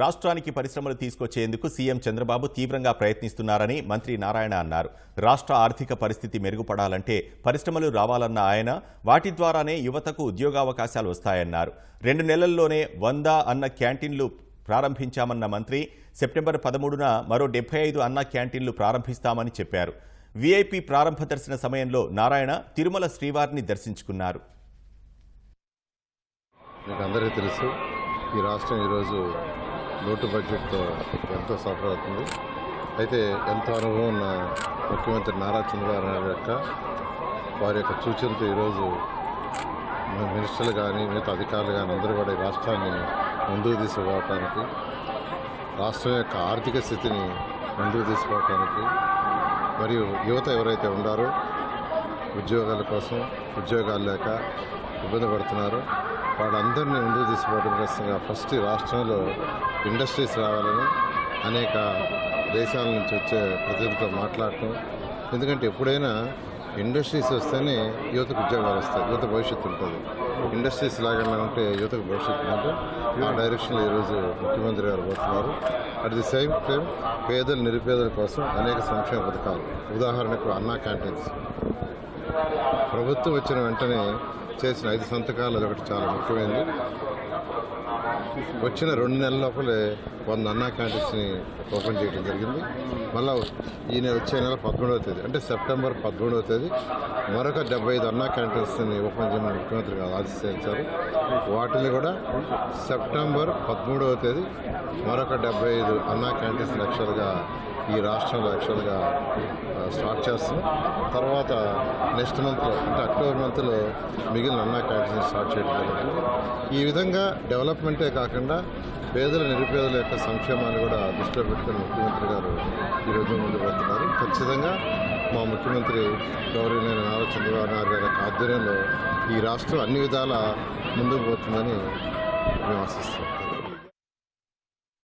రాష్ట్రానికి పరిశ్రమలు తీసుకొచ్చేందుకు సీఎం చంద్రబాబు తీవ్రంగా ప్రయత్నిస్తున్నారని మంత్రి నారాయణ అన్నారు. రాష్ట్ర ఆర్థిక పరిస్థితి మెరుగుపడాలంటే పరిశ్రమలు రావాలన్న ఆయన వాటి ద్వారానే యువతకు ఉద్యోగావకాశాలు వస్తాయన్నారు. రెండు నెలల్లోనే వంద అన్న క్యాంటీన్లు ప్రారంభించామన్న మంత్రి సెప్టెంబర్ పదమూడున మరో డెబ్బై ఐదు అన్న క్యాంటీన్లు ప్రారంభిస్తామని చెప్పారు. వీఐపీ ప్రారంభ దర్శన సమయంలో నారాయణ తిరుమల శ్రీవారిని దర్శించుకున్నారు. మీకు అందరికీ తెలుసు ఈ రాష్ట్రం ఈరోజు లోటు బడ్జెట్తో ఎంతో సఫర్ అవుతుంది. అయితే ఎంతో అనుభవం ఉన్న ముఖ్యమంత్రి నారా చంద్రబాబు నాయుడు యొక్క వారి యొక్క సూచనతో ఈరోజు మినిస్టర్లు కానీ మిగతా అధికారులు కానీ అందరూ కూడా ఈ రాష్ట్రాన్ని ముందుకు తీసుకుపోవటానికి రాష్ట్రం యొక్క ఆర్థిక స్థితిని ముందుకు తీసుకోవటానికి మరియు యువత ఎవరైతే ఉండారో ఉద్యోగాల కోసం ఉద్యోగాలు లేక ఇబ్బంది పడుతున్నారు. వాళ్ళందరినీ ముందుకు తీసుకోవడం కోసంగా ఫస్ట్ రాష్ట్రంలో ఇండస్ట్రీస్ రావాలని అనేక దేశాల నుంచి వచ్చే ప్రతినిధులతో మాట్లాడటం. ఎందుకంటే ఎప్పుడైనా ఇండస్ట్రీస్ వస్తేనే యువతకు ఉద్యోగాలు వస్తాయి యువత భవిష్యత్తు ఉంటుంది. ఇండస్ట్రీస్ లాగా ఉంటే యువతకు భవిష్యత్తు ఉంటే ఆ డైరెక్షన్లో ఈరోజు ముఖ్యమంత్రి గారు పోతున్నారు. అట్ ది సేమ్ టైం పేదల నిరుపేదల కోసం అనేక సంక్షేమ పథకాలు. ఉదాహరణకు అన్నా క్యాంటీన్స్. ప్రభుత్వం వచ్చిన వెంటనే చేసిన ఐదు సంతకాలు అది ఒకటి చాలా ముఖ్యమైనది. వచ్చిన రెండు నెలల లోపలే వంద అన్నా క్యాంటీన్స్ని ఓపెన్ చేయడం జరిగింది. మళ్ళా ఈ నెల వచ్చే నెల పదమూడవ తేదీ అంటే సెప్టెంబర్ పదమూడవ తేదీ మరొక డెబ్బై ఐదు అన్నా క్యాంటీన్స్ని ఓపెన్ చేయమని ముఖ్యమంత్రి గారు ఆదేశించారు. వాటిని కూడా సెప్టెంబర్ పదమూడవ తేదీ మరొక డెబ్బై ఐదు అన్నా క్యాంటీన్స్ లక్షలుగా ఈ రాష్ట్రంలో యాక్చువల్గా స్టార్ట్ చేస్తాం. తర్వాత నెక్స్ట్ మంత్లో అంటే అక్టోబర్ మంత్లో మిగిలిన అన్నా క్యాంటీన్స్ స్టార్ట్ చేయడం జరుగుతుంది. ఈ విధంగా డెవలప్మెంటే కాకుండా పేదల నిరుపేదల యొక్క సంక్షేమాన్ని కూడా దృష్టిలో పెట్టుకుని ముఖ్యమంత్రి గారు ఈరోజు ముందు పోతున్నారు ఖచ్చితంగా మా ముఖ్యమంత్రి గౌరవనీయ నారా చంద్రబాబు నాయుడు గారి ఆధ్వర్యంలో ఈ రాష్ట్రం అన్ని విధాల ముందుకు పోతుందని మేము ఆశిస్తున్నాం.